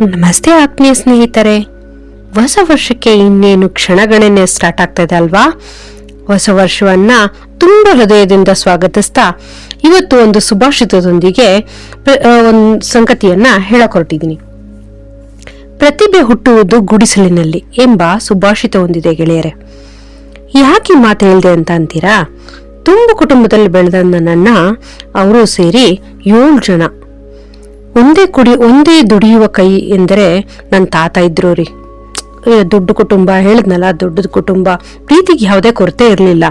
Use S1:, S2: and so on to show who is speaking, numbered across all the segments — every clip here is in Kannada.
S1: ನಮಸ್ತೆ ಆತ್ಮೀಯ ಸ್ನೇಹಿತರೆ. ಹೊಸ ವರ್ಷಕ್ಕೆ ಇನ್ನೇನು ಕ್ಷಣಗಣನೆ ಸ್ಟಾರ್ಟ್ ಆಗ್ತಾ ಅಲ್ವಾ? ಹೊಸ ವರ್ಷವನ್ನ ತುಂಬ ಹೃದಯದಿಂದ ಸ್ವಾಗತಿಸ್ತಾ ಇವತ್ತು ಒಂದು ಸುಭಾಷಿತದೊಂದಿಗೆ ಒಂದು ಸಂಗತಿಯನ್ನ ಹೇಳಕ್ ಹೊರಟಿದ್ದೀನಿ ಪ್ರತಿಭೆ ಹುಟ್ಟುವುದು ಗುಡಿಸಲಿನಲ್ಲಿ ಎಂಬ ಸುಭಾಷಿತ ಹೊಂದಿದೆ ಗೆಳೆಯರೆ. ಯಾಕೆ ಮಾತು ಹೇಳಿದೆ ಅಂತ ಅಂತೀರಾ? ತುಂಬ ಕುಟುಂಬದಲ್ಲಿ ಬೆಳೆದ ನನ್ನನ್ನ ಅವರು ಸೇರಿ ಏಳು ಜನ. ಒಂದೇ ಕುಡಿ, ಒಂದೇ ದುಡಿಯುವ ಕೈ ಎಂದರೆ ನನ್ನ ತಾತ ಇದ್ರು ರೀ. ದುಡ್ಡು ಕುಟುಂಬ, ಹೇಳಿದ್ನಲ್ಲ, ದುಡ್ಡದ ಕುಟುಂಬ, ಪ್ರೀತಿಗೆ ಯಾವುದೇ ಕೊರತೆ ಇರಲಿಲ್ಲ.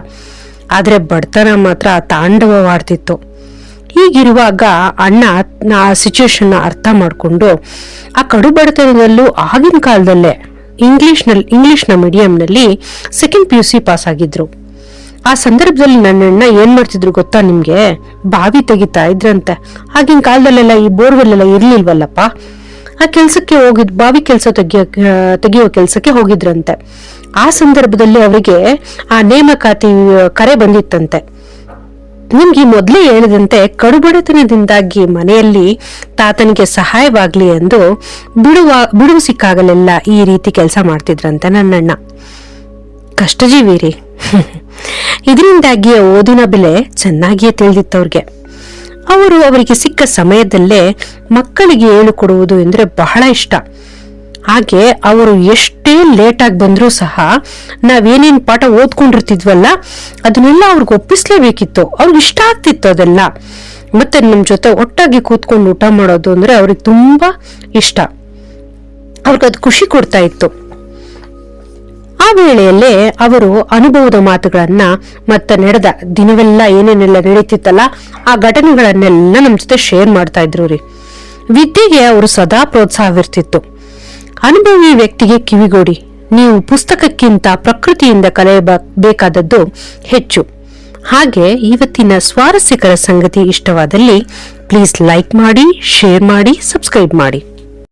S1: ಆದರೆ ಬಡತನ ಮಾತ್ರ ತಾಂಡವವಾಡ್ತಿತ್ತು. ಹೀಗಿರುವಾಗ ಅಣ್ಣ ಆ ಸಿಚುವೇಶನ್ ಅರ್ಥ ಮಾಡಿಕೊಂಡು ಆ ಕಡು ಬಡತನದಲ್ಲೂ ಆಗಿನ ಕಾಲದಲ್ಲೇ ಇಂಗ್ಲಿಷ್ನಲ್ಲಿ ಇಂಗ್ಲಿಷ್ನ ಮೀಡಿಯಂನಲ್ಲಿ second P U C pass ಆಗಿದ್ರು. ಆ ಸಂದರ್ಭದಲ್ಲಿ ನನ್ನಣ್ಣ ಏನ್ ಮಾಡ್ತಿದ್ರು ಗೊತ್ತಾ ನಿಮ್ಗೆ? ಬಾವಿ ತೆಗಿತಾ ಇದ್ರಂತೆ. ಆಗಿನ ಕಾಲದಲ್ಲೆಲ್ಲ ಈ ಬೋರ್ವೆಲ್ ಎಲ್ಲ ಇರ್ಲಿಲ್ವಲ್ಲಪ್ಪ? ಆ ಕೆಲ್ಸಕ್ಕೆ ಹೋಗಿದ್, ಬಾವಿ ಕೆಲಸ ತೆಗಿಯ ತೆಗೆಯುವ ಕೆಲಸಕ್ಕೆ ಹೋಗಿದ್ರಂತೆ. ಆ ಸಂದರ್ಭದಲ್ಲಿ ಅವರಿಗೆ ಆ ನೇಮಕಾತಿ ಕರೆ ಬಂದಿತ್ತಂತೆ. ನಿಮ್ಗೆ ಮೊದಲೇ ಹೇಳಿದಂತೆ ಕಡುಬಡತನದಿಂದಾಗಿ ಮನೆಯಲ್ಲಿ ತಾತನಿಗೆ ಸಹಾಯವಾಗ್ಲಿ ಎಂದು ಬಿಡುವ, ಬಿಡುವು ಸಿಕ್ಕಾಗಲೆಲ್ಲ ಈ ರೀತಿ ಕೆಲಸ ಮಾಡ್ತಿದ್ರಂತೆ ನನ್ನಣ್ಣ. ಕಷ್ಟಜೀವಿ ರೀ ಇದರಿಂದಾಗಿಯೇ ಓದಿನ ಬೆಲೆ ಚೆನ್ನಾಗಿಯೇ ತಿಳಿದಿತ್ತವ್ರಿಗೆ. ಅವರು ಅವರಿಗೆ ಸಿಕ್ಕ ಸಮಯದಲ್ಲೇ ಮಕ್ಕಳಿಗೆ ಹೇಳಿಕೊಡುವುದು ಎಂದರೆ ಬಹಳ ಇಷ್ಟ. ಹಾಗೆ ಅವರು ಎಷ್ಟೇ ಲೇಟಾಗಿ ಬಂದರೂ ಸಹ ನಾವೇನೇನ್ ಪಾಠ ಓದ್ಕೊಂಡಿರ್ತಿದ್ವಲ್ಲ, ಅದನ್ನೆಲ್ಲ ಅವ್ರಿಗೆ ಒಪ್ಪಿಸ್ಲೇಬೇಕಿತ್ತು. ಅವ್ರಿಗೆ ಇಷ್ಟ ಆಗ್ತಿತ್ತು ಅದೆಲ್ಲ. ಮತ್ತೆ ನಮ್ಮ ಜೊತೆ ಒಟ್ಟಾಗಿ ಕೂತ್ಕೊಂಡು ಊಟ ಮಾಡೋದು ಅಂದ್ರೆ ಅವ್ರಿಗೆ ತುಂಬಾ ಇಷ್ಟ. ಅವ್ರಿಗೆ ಅದು ಖುಷಿ ಕೊಡ್ತಾ ಇತ್ತು. ವೇಳೆಯಲ್ಲೇ ಅವರು ಅನುಭವದ ಮಾತುಗಳನ್ನ ಮತ್ತೆ ನಡೆದ ದಿನವೆಲ್ಲ ಏನೇನೆಲ್ಲ ನಡೀತಿತ್ತಲ್ಲ, ಆ ಘಟನೆಗಳನ್ನೆಲ್ಲ ನಮ್ಮ ಜೊತೆ ಶೇರ್ ಮಾಡ್ತಾ ಇದ್ರು ರೀ. ವಿದ್ಯೆಗೆ ಅವರು ಸದಾ ಪ್ರೋತ್ಸಾಹವಿರ್ತಿತ್ತು ಅನುಭವಿ ವ್ಯಕ್ತಿಗೆ ಕಿವಿಗೋಡಿ, ನೀವು ಪುಸ್ತಕಕ್ಕಿಂತ ಪ್ರಕೃತಿಯಿಂದ ಕಲಿಯಬೇಕಾದದ್ದು ಹೆಚ್ಚು. ಹಾಗೆ ಇವತ್ತಿನ ಸ್ವಾರಸ್ಯಕರ ಸಂಗತಿ ಇಷ್ಟವಾದಲ್ಲಿ ಪ್ಲೀಸ್ ಲೈಕ್ ಮಾಡಿ ಶೇರ್ ಮಾಡಿ ಸಬ್ಸ್ಕ್ರೈಬ್ ಮಾಡಿ.